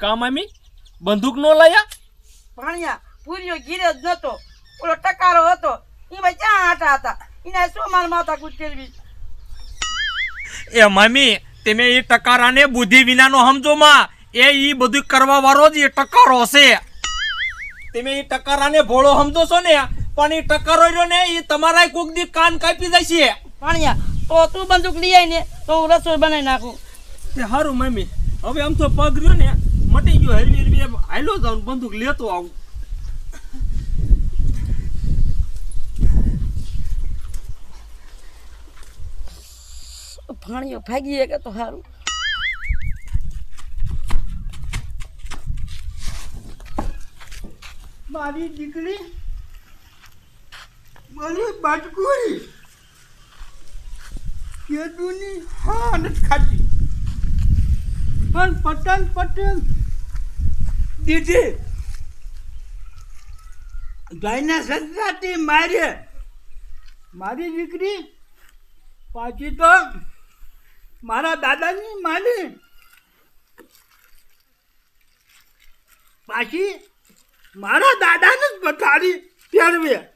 કા મામી બંદૂક નો લાયા? ભાણિયા પૂર્યો ગીરે જ નતો. ઓલો ટકારો હતો. એમાં ક્યાં આટા હતા? એને શું માર માથા કૂટકેરવી એ મામી તમે એ ટકારાને બુદ્ધિ વિનાનો સમજો માં. એ ઈ બધું કરવા વાળો જ એ ટકારો છે. તમે એ ટકારાને ભોળો સમજો છો ને પણ એ ટકારો રહ્યો ને એ તમારા કોક દી કાન કાપી જશે પાણીયા તો તું બંદૂક લઈ આવીને ને તો હું રસોઈ બનાવી નાખું. તે હારું મમ્મી હવે આમ તો પગ રહ્યો ને મટી ગયો હરવી હરવી એમ હાલો જાઉં બંદૂક લેતો આવું. ભાણિયો ભાગી કે તો સારું મારી દીકરી મારી બાટકુરી. કેદુની હા ખાતી પણ પટેલ પટેલ દીધી. ગાયના સંતાતી મારે, મારી દીકરી પાછી તો મારા દાદાની માની. પાછી મારા દાદાને જ પથારી ફેરવે.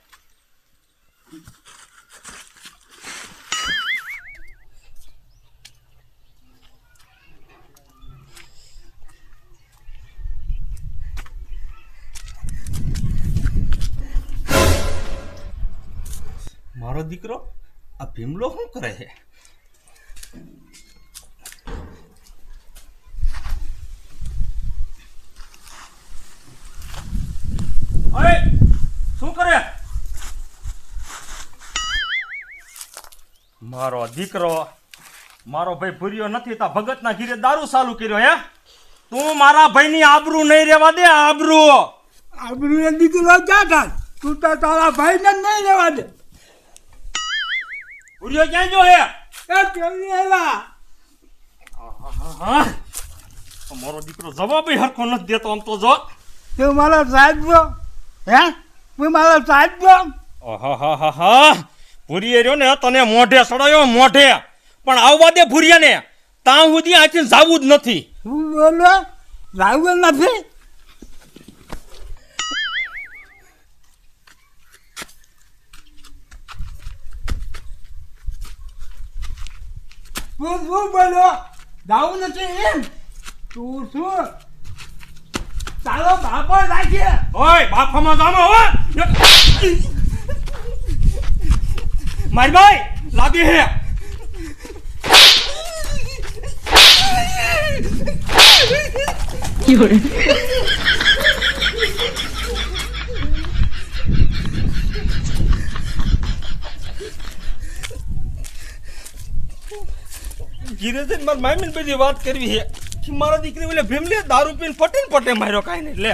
દીકરો, આ ભીમલો શું કરે છે? અરે, શું કરે? મારો દીકરો, મારો ભાઈ ભૂર્યો નથી તા ભગતના ઘીરે દારૂ ચાલુ કર્યો હે? તું મારા ભાઈની આબરૂ નહીં રેવા દે આબરૂ. આબરૂ દીકરો જા તું તો તારા ભાઈને જ નહીં રહેવા દે. ભૂર્યો ક્યાં જો હે? એ કેવી એલા? હા મારો દીકરો જવાબ હરખો નથી દેતો આમ તો જો. તું મારો સાહેબ હે? તું મારો સાહેબ છો આહાહાહાહા. ભૂરીએ રહ્યો ને તને મોઢે સડાયો મોઢે. પણ આવવા દે ભૂરિયાને. ત્યાં સુધી આથી જાવું જ નથી. હું બોલો? રાહુલ નથી? તું શું બોલો? જાવું નથી એમ? તું શું? તારો બાપો રાખીએ ઓય બાફામાં જામો હો મારી ભાઈ લાગી હે. ધીરે ધીરે મારા મામીને બધી વાત કરવી છે. કે મારા દીકરી ઓલે ભીમલે દારૂ પીને પટે ને પટે માર્યો કાંઈ નહીં. લે.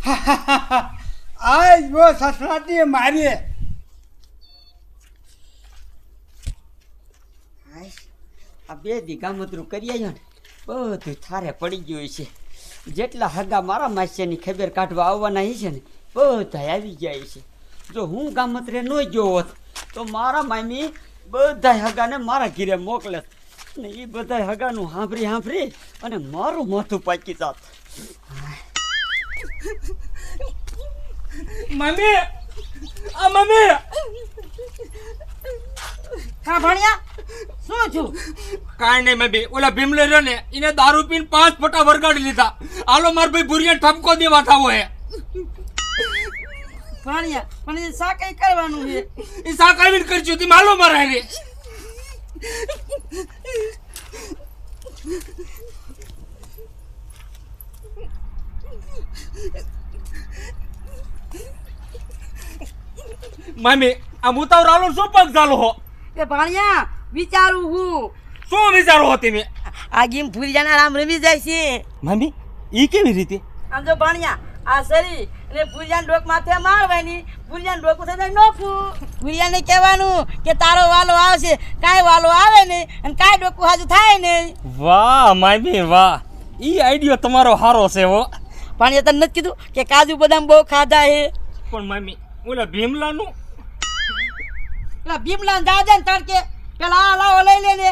આ જો સસરાતી મારી આ બે દીઘા મતરું કરી આવ્યો ને, બધું થારે પડી ગયું છે. જેટલા હગા મારા માસ્યાની ખબર કાઢવા આવવાના છે ને બધા આવી ગયા છે. જો હું ગામત્રે ન ગયો હોત, તો મારા મામી બધા હગાને મારા ઘીરે મોકલે ને એ બધા હગાનું હાંભરી હાંભરી અને મારું માથું પાકી જાત. મમ્મી! આ મમ્મી! હા, ભણ્યા? શું છું કાંઈ નહીં મમ્મી ઓલા ભીમલે રહ્યો ને એને દારૂ પીને પાંચ ફોટા વરગાડી લીધા. આલો માર ભાઈ ભૂરિયા ઠપકો દેવા થાવો હે. ભાણિયા પણ શા કઈ કરવાનું છે. એ શાક આવીને કરજો તી માલો મારા રે મામી આ મુતાવરાલો શું પગ ચાલો હો? એ ભાણિયા વિચારું હું. શું વિચારો હો તમે? આ ગેમ ભૂરિયાના રામ રમી જાય છે. મમ્મી ઈ કેવી રીતે? આમ જો ભાણિયા આ સરી અને ભૂરિયાના ડોક માથે મારવાની ભૂરિયાના ડોકું થઈ જાય નોખું ભૂરિયાને કહેવાનું કે તારો વાલો આવશે કાંઈ વાલો આવે નહીં અને કાંઈ ડોકું હાજુ થાય નહીં. વાહ મમ્મી વાહ. ઈ આઈડિયો તમારો સારો છે હો. એ તને નથી કીધું કે કાજુ બદામ બહુ ખાધા હે? પણ મમ્મી ઓલા ભીમલાનું? પેલા ભીમલાન જા ને તડકે. પેલા આ લાવો લઈ લે ને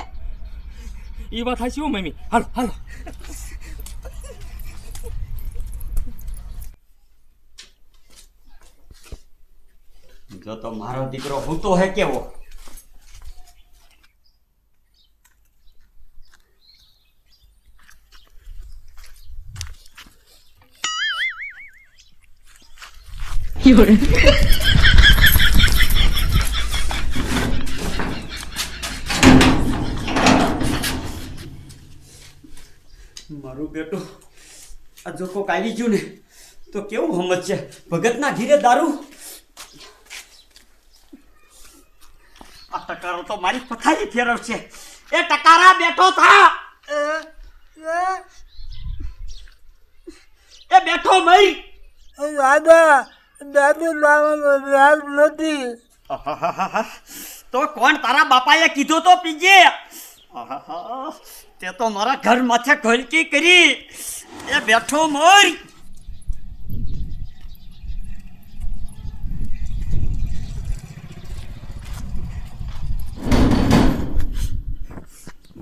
એ વાત હાચી હો મમ્મી હાલો હાલો જો તો મારો દીકરો હું તો હે કેવો મારું બેટું આ જો કોક આવી ગયું ને તો કેવું હમત છે? ભગતના ઘીરે દારૂ? આ ટકારો તો મારી પથારી ફેરવશે એ ટકારા બેઠો થા. એ બેઠો મઈ દાદા દાદુ લાવવાનો રાજ નથી. તો કોણ તારા બાપાએ કીધો તો પીજે. તે તો મારા ઘર માથે ઘોલકી કરી. એ બેઠો મોર.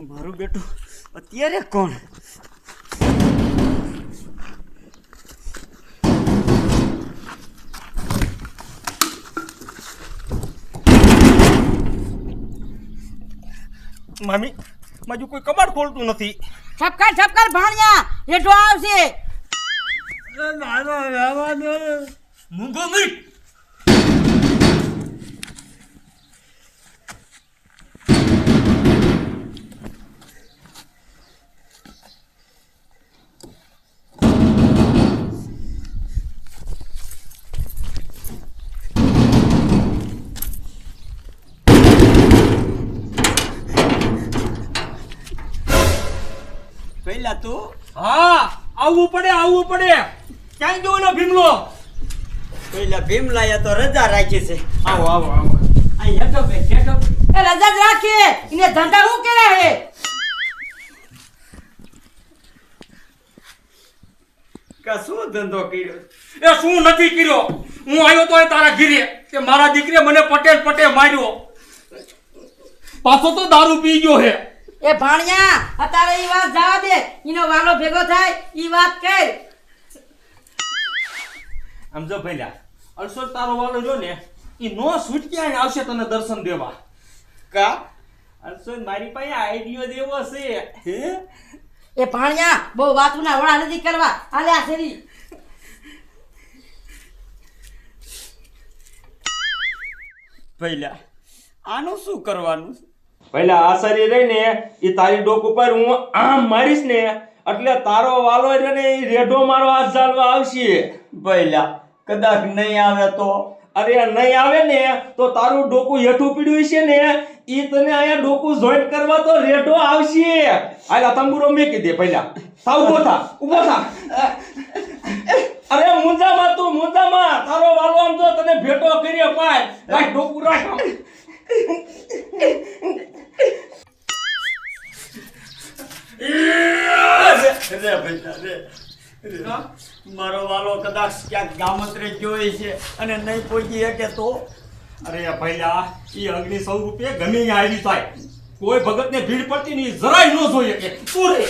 મારું બેટું અત્યારે કોણ? મામી માજુ કોઈ કબાટ ખોલતું નથી. છપકાર છપકાર ભાણિયા હેઠો આવશે. ના મૂંગો મીટ પહેલા તું હા આવવું પડે આવવું પડે. ક્યાંય ગયો ઓલો ભીમલો. પેલા ભીમલાયા તો રજા રાખી છે. આવો આવો આવો. અહીં હેઠો બે હેઠો એ રજા જ ધંધા હે? કે શું ધંધો કર્યો? એ શું નથી કર્યો? હું આવ્યો તો તારા ઘીરે. કે મારા દીકરે મને પટેલ પટેલ માર્યો. પાછો તો દારૂ પી ગયો હે. એ ભાણિયા અત્યારે ઈ વાત જવા દે. એનો વાલો ભેગો થાય ઈ વાત કર. આમ જો ભઈલા અલસો તારો વાલો જો ને ઈ નો છૂટકે અહીં આવશે તને દર્શન દેવા. કા? અલસો મારી પાસે આઈડિયો દેવો છે. હે? એ ભાણિયા બહુ વાતુના વડા નથી કરવા. આલે આ શેરી. પહેલા આનું શું કરવાનું પહેલા આ શરીર રહી ને એ તારી ડોક ઉપર હું આમ મારીશ ને એટલે તારો વાલો એટલે ને એ રેઢો મારો હાથ ઝાલવા આવશે. પહેલા કદાચ નહીં આવે તો? અરે નહીં આવે ને તો તારું ડોકું હેઠું પીડ્યું છે ને એ તને અહીંયા ડોકું જોઈન્ટ કરવા તો રેઢો આવશે. આલા તંબુરો મેકી દે પહેલા થા ઊભો થા ઊભો થા. અરે મુંજામાં તું મુંજામાં. તારો વાલો આમ તો તને ભેટો કરી પાય. રાખ ડોકું રાખ. મારો વાલો કદાચ ક્યાંક ગામત્રે જોઈ છે અને નહીં પહોંચી શકે તો? અરે ભૈલા એ અગ્નિ સૌ રૂપિયા ગમે આવી થાય કોઈ ભગત ને ભીડ પડતી નહીં, જરાય ન જોઈ શકે. શું પૂરે